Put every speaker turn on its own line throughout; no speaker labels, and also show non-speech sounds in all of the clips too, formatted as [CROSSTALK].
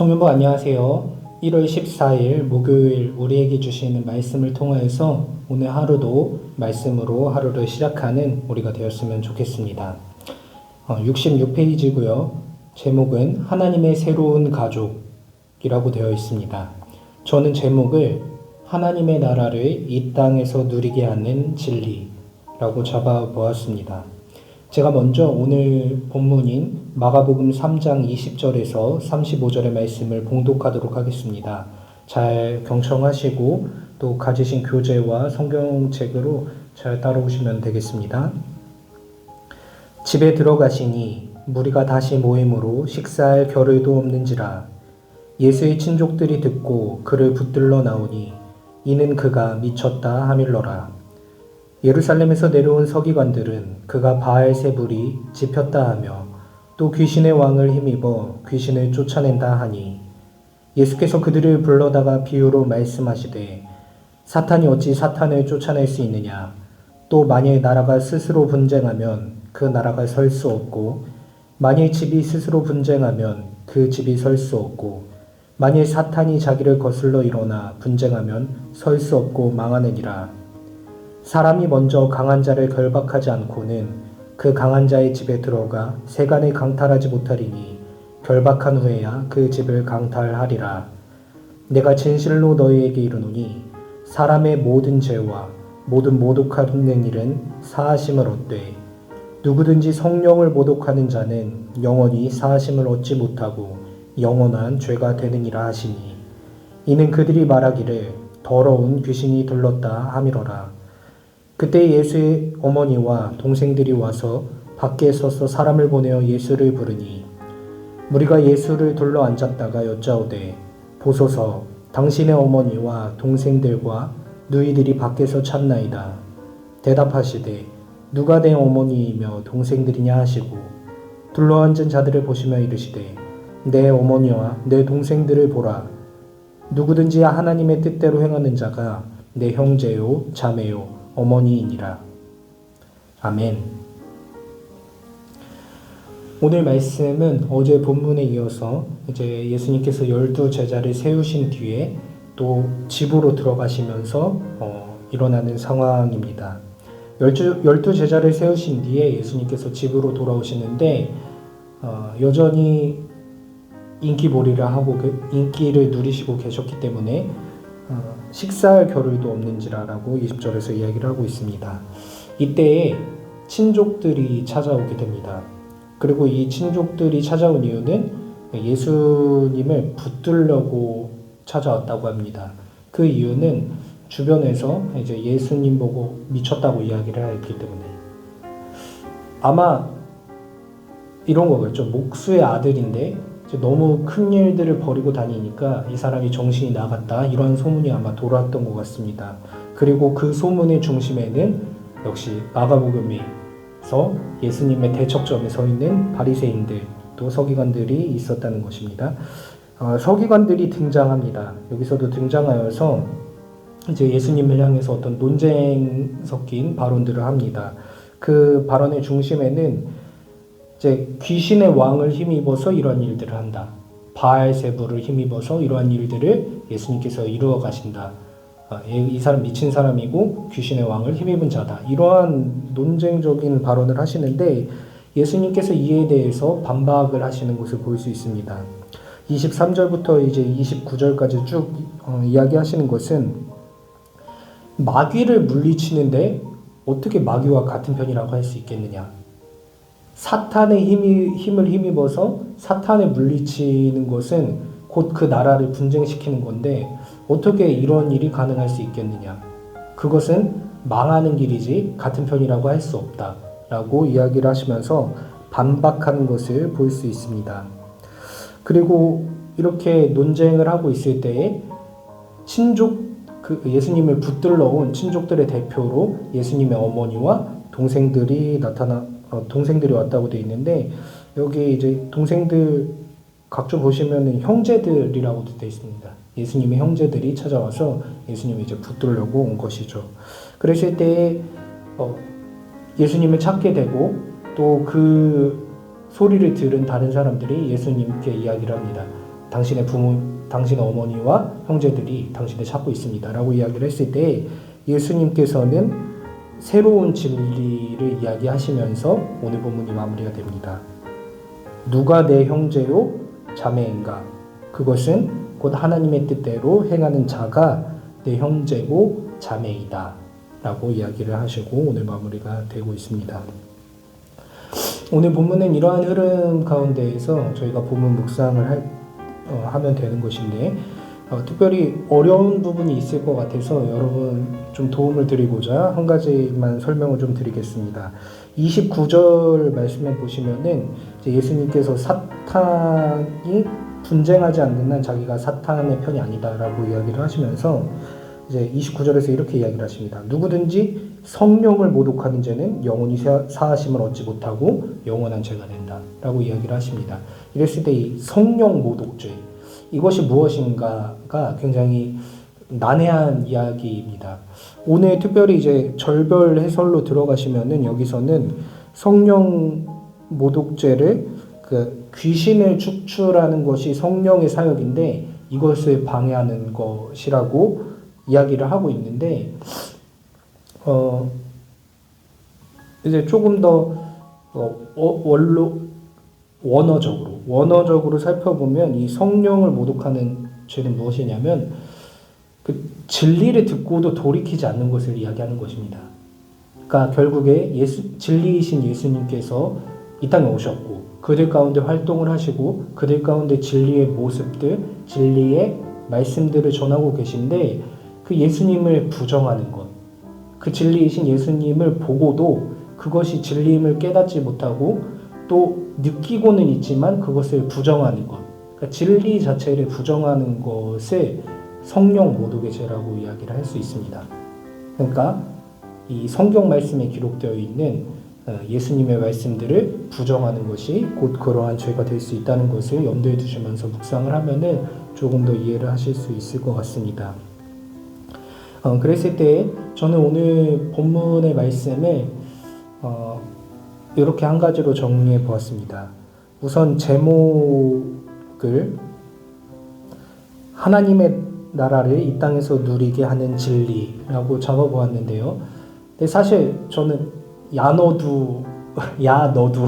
청년부 안녕하세요. 1월 14일 목요일 우리에게 주시는 말씀을 통하여서 오늘 하루도 말씀으로 하루를 시작하는 우리가 되었으면 좋겠습니다. 66페이지고요. 제목은 하나님의 새로운 가족이라고 되어 있습니다. 저는 제목을 하나님의 나라를 이 땅에서 누리게 하는 진리라고 잡아 보았습니다. 제가 먼저 오늘 본문인 마가복음 3장 20절에서 35절의 말씀을 봉독하도록 하겠습니다. 잘 경청하시고 또 가지신 교재와 성경책으로 잘 따라오시면 되겠습니다. 집에 들어가시니 무리가 다시 모임으로 식사할 겨를도 없는지라 예수의 친족들이 듣고 그를 붙들러 나오니 이는 그가 미쳤다 하밀러라. 예루살렘에서 내려온 서기관들은 그가 바알세불이 집혔다 하며 또 귀신의 왕을 힘입어 귀신을 쫓아낸다 하니 예수께서 그들을 불러다가 비유로 말씀하시되 사탄이 어찌 사탄을 쫓아낼 수 있느냐? 또 만일 나라가 스스로 분쟁하면 그 나라가 설 수 없고 만일 집이 스스로 분쟁하면 그 집이 설 수 없고 만일 사탄이 자기를 거슬러 일어나 분쟁하면 설 수 없고 망하느니라 사람이 먼저 강한 자를 결박하지 않고는 그 강한 자의 집에 들어가 세간을 강탈하지 못하리니 결박한 후에야 그 집을 강탈하리라. 내가 진실로 너희에게 이르노니 사람의 모든 죄와 모든 모독하는 일은 사하심을 얻되 누구든지 성령을 모독하는 자는 영원히 사하심을 얻지 못하고 영원한 죄가 되느니라 하시니 이는 그들이 말하기를 더러운 귀신이 들렀다 함이로라. 그때 예수의 어머니와 동생들이 와서 밖에 서서 사람을 보내어 예수를 부르니 무리가 예수를 둘러 앉았다가 여짜오되 보소서 당신의 어머니와 동생들과 누이들이 밖에서 찾나이다. 대답하시되 누가 내 어머니이며 동생들이냐 하시고 둘러 앉은 자들을 보시며 이르시되 내 어머니와 내 동생들을 보라. 누구든지 하나님의 뜻대로 행하는 자가 내 형제요 자매요 어머니이니라. 아멘. 오늘 말씀은 어제 본문에 이어서 이제 예수님께서 열두 제자를 세우신 뒤에 또 집으로 들어가시면서 어, 일어나는 상황입니다. 열두, 열두 제자를 세우신 뒤에 예수님께서 집으로 돌아오시는데 어, 여전히 인기몰이를 하고 그 인기를 누리시고 계셨기 때문에 어, 식사할 겨를도 없는지라라고 20절에서 이야기를 하고 있습니다. 이때에 친족들이 찾아오게 됩니다. 그리고 이 친족들이 찾아온 이유는 예수님을 붙들려고 찾아왔다고 합니다. 그 이유는 주변에서 이제 예수님 보고 미쳤다고 이야기를 했기 때문에 아마 이런 거겠죠. 목수의 아들인데 너무 큰 일들을 벌이고 다니니까 이 사람이 정신이 나갔다 이런 소문이 아마 돌았던 것 같습니다. 그리고 그 소문의 중심에는 역시 마가복음에서 예수님의 대척점에 서 있는 바리새인들 또 서기관들이 있었다는 것입니다. 어, 서기관들이 등장합니다. 여기서도 등장하여서 이제 예수님을 향해서 어떤 논쟁 섞인 발언들을 합니다. 그 발언의 중심에는 이제 귀신의 왕을 힘입어서 이러한 일들을 한다. 바알세부를 힘입어서 이러한 일들을 예수님께서 이루어 가신다. 아, 이 사람 미친 사람이고 귀신의 왕을 힘입은 자다. 이러한 논쟁적인 발언을 하시는데 예수님께서 이에 대해서 반박을 하시는 것을 볼 수 있습니다. 23절부터 이제 29절까지 쭉 어, 이야기하시는 것은 마귀를 물리치는데 어떻게 마귀와 같은 편이라고 할 수 있겠느냐? 사탄의 힘이, 힘을 힘입어서 사탄을 물리치는 것은 곧 그 나라를 분쟁시키는 건데 어떻게 이런 일이 가능할 수 있겠느냐? 그것은 망하는 길이지 같은 편이라고 할 수 없다. 라고 이야기를 하시면서 반박하는 것을 볼 수 있습니다. 그리고 이렇게 논쟁을 하고 있을 때에 친족, 그 예수님을 붙들러 온 친족들의 대표로 예수님의 어머니와 동생들이 나타나, 어, 동생들이 왔다고 돼 있는데 여기 이제 동생들 각주 보시면은 형제들이라고도 돼 있습니다. 예수님의 형제들이 찾아와서 예수님을 이제 붙들려고 온 것이죠. 그랬을 때 어, 예수님을 찾게 되고 또 그 소리를 들은 다른 사람들이 예수님께 이야기를 합니다. 당신의 부모, 당신의 어머니와 형제들이 당신을 찾고 있습니다라고 이야기를 했을 때 예수님께서는 새로운 진리를 이야기하시면서 오늘 본문이 마무리가 됩니다. 누가 내 형제요 자매인가? 그것은 곧 하나님의 뜻대로 행하는 자가 내 형제고 자매이다. 라고 이야기를 하시고 오늘 마무리가 되고 있습니다. 오늘 본문은 이러한 흐름 가운데에서 저희가 본문 묵상을 할, 어, 하면 되는 것인데 어, 특별히 어려운 부분이 있을 것 같아서 여러분 좀 도움을 드리고자 한 가지만 설명을 좀 드리겠습니다. 29절 말씀에 보시면은 예수님께서 사탄이 분쟁하지 않는 한 자기가 사탄의 편이 아니다라고 이야기를 하시면서 이제 29절에서 이렇게 이야기를 하십니다. 누구든지 성령을 모독하는 죄는 영원히 사하심을 얻지 못하고 영원한 죄가 된다라고 이야기를 하십니다. 이랬을 때 이 성령 모독죄 이것이 무엇인가가 굉장히 난해한 이야기입니다. 오늘 특별히 이제 절별 해설로 들어가시면은 여기서는 성령 모독죄를 그 귀신을 축출하는 것이 성령의 사역인데 이것을 방해하는 것이라고 이야기를 하고 있는데 어 이제 조금 더 어, 어 원로 원어적으로 원어적으로 살펴보면 이 성령을 모독하는 죄는 무엇이냐면 그 진리를 듣고도 돌이키지 않는 것을 이야기하는 것입니다. 그러니까 결국에 예수 진리이신 예수님께서 이 땅에 오셨고 그들 가운데 활동을 하시고 그들 가운데 진리의 모습들, 진리의 말씀들을 전하고 계신데 그 예수님을 부정하는 것, 그 진리이신 예수님을 보고도 그것이 진리임을 깨닫지 못하고 또 느끼고는 있지만 그것을 부정하는 것. 그러니까 진리 자체를 부정하는 것을 성령 모독의 죄라고 이야기를 할 수 있습니다. 그러니까 이 성경 말씀에 기록되어 있는 어, 예수님의 말씀들을 부정하는 것이 곧 그러한 죄가 될 수 있다는 것을 염두에 두시면서 묵상을 하면은 조금 더 이해를 하실 수 있을 것 같습니다. 어, 그랬을 때 저는 오늘 본문의 말씀을 어, 이렇게 한 가지로 정리해 보았습니다. 우선 제목을 하나님의 나라를 이 땅에서 누리게 하는 진리라고 잡아 보았는데요. 근데 사실 저는 야 너도 야 너도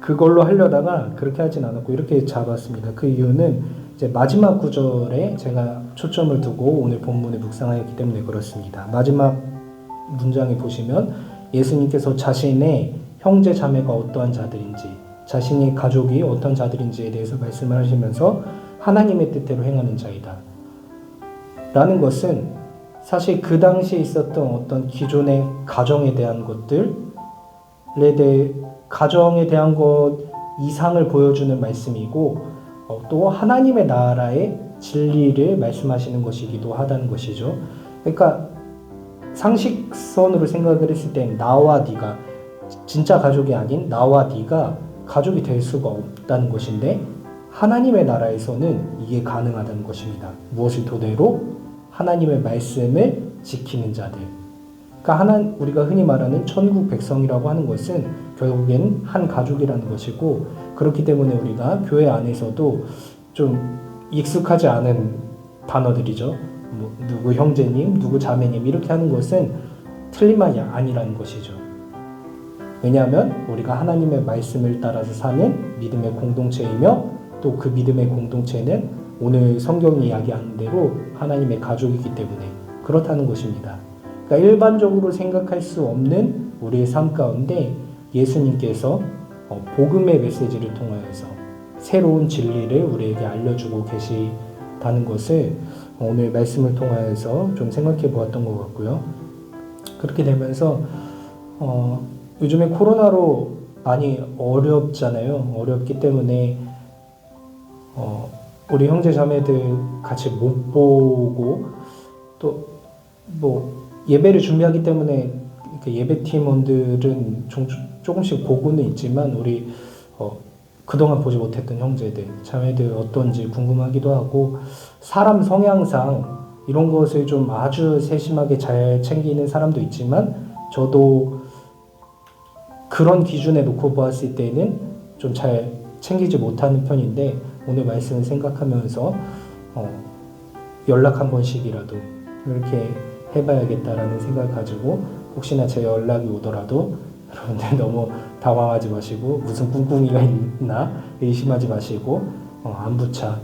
그걸로 하려다가 그렇게 하진 않았고 이렇게 잡았습니다. 그 이유는 이제 마지막 구절에 제가 초점을 두고 오늘 본문에 묵상하였기 때문에 그렇습니다. 마지막 문장에 보시면 예수님께서 자신의 형제 자매가 어떠한 자들인지 자신의 가족이 어떤 자들인지에 대해서 말씀을 하시면서 하나님의 뜻대로 행하는 자이다. 라는 것은 사실 그 당시에 있었던 어떤 기존의 가정에 대한 것들에 대해 가정에 대한 것 이상을 보여주는 말씀이고 어, 또 하나님의 나라의 진리를 말씀하시는 것이기도 하다는 것이죠. 그러니까 상식선으로 생각을 했을 때 나와 네가 진짜 가족이 아닌 나와 네가 가족이 될 수가 없다는 것인데 하나님의 나라에서는 이게 가능하다는 것입니다. 무엇을 토대로 하나님의 말씀을 지키는 자들. 그러니까 하나 우리가 흔히 말하는 천국 백성이라고 하는 것은 결국엔 한 가족이라는 것이고 그렇기 때문에 우리가 교회 안에서도 좀 익숙하지 않은 단어들이죠. 뭐 누구 형제님, 누구 자매님 이렇게 하는 것은 틀린 말이 아니라는 것이죠. 왜냐하면 우리가 하나님의 말씀을 따라서 사는 믿음의 공동체이며 또 그 믿음의 공동체는 오늘 성경이 이야기하는 대로 하나님의 가족이기 때문에 그렇다는 것입니다. 그러니까 일반적으로 생각할 수 없는 우리의 삶 가운데 예수님께서 어, 복음의 메시지를 통하여서 새로운 진리를 우리에게 알려주고 계시다는 것을 오늘 말씀을 통하여서 좀 생각해 보았던 것 같고요. 그렇게 되면서 어, 요즘에 코로나로 많이 어렵잖아요. 어렵기 때문에 어, 우리 형제 자매들 같이 못 보고 또 뭐 예배를 준비하기 때문에 예배 팀원들은 좀 조금씩 보고는 있지만 우리 어, 그동안 보지 못했던 형제들, 자매들 어떤지 궁금하기도 하고 사람 성향상 이런 것을 좀 아주 세심하게 잘 챙기는 사람도 있지만 저도 그런 기준에 놓고 보았을 때는 좀 잘 챙기지 못하는 편인데 오늘 말씀을 생각하면서 어, 연락 한 번씩이라도 이렇게 해봐야겠다라는 생각을 가지고 혹시나 제 연락이 오더라도 [LAUGHS] 여러분들 너무 당황하지 마시고 무슨 꿍꿍이가 있나 의심하지 마시고 어, 안부차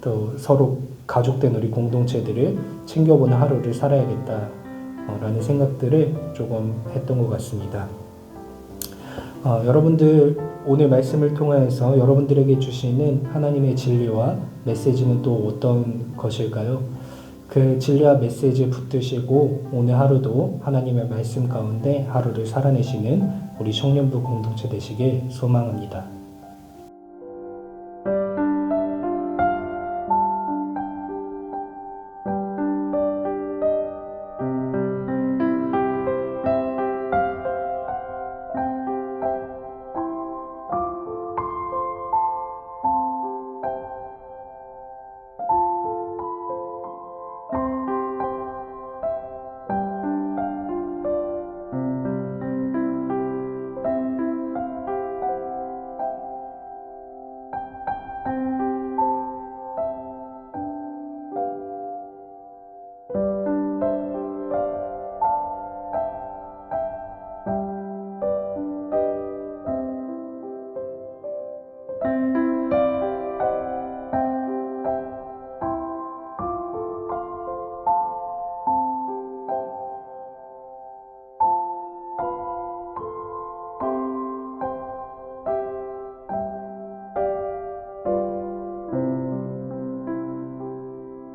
또 서로 가족된 우리 공동체들을 챙겨보는 하루를 살아야겠다라는 생각들을 조금 했던 것 같습니다. 어, 여러분들 오늘 말씀을 통하여서 여러분들에게 주시는 하나님의 진리와 메시지는 또 어떤 것일까요? 그 진리와 메시지 붙드시고 오늘 하루도 하나님의 말씀 가운데 하루를 살아내시는 우리 청년부 공동체 되시길 소망합니다.